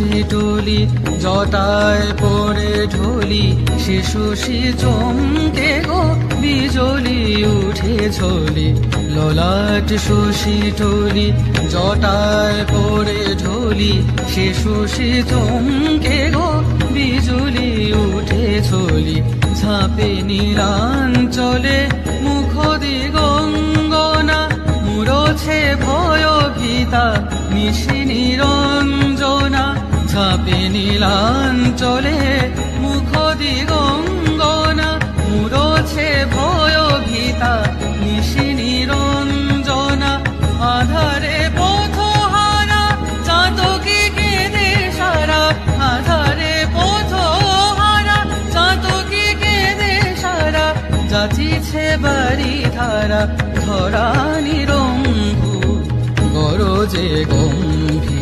শশী টুলি, জটায় পড়ে ঢলি শশী চমকে গো, বিজলি উঠে ঝলি। ললাট শশী টুলি, জটায় পড়ে ঢলি শশী চমকে গো, বিজলি উঠে ঝলি। ঝাঁপে নীলাঞ্চলে মুখ দিগঙ্গনা মুরছে ভয় ভীতা নিশি নিরঞ্জনা ঝাঁপে নীলাঞ্চলে মুখ দিগঙ্গনা মুরছে ভয় ভীতা নিশি নিরঞ্জনা। আধারে কেঁদে সারা। আধারে কেঁদে সারা। বাড়ি ধারা ধরা নিরঙ্গু গরজে গম্ভীর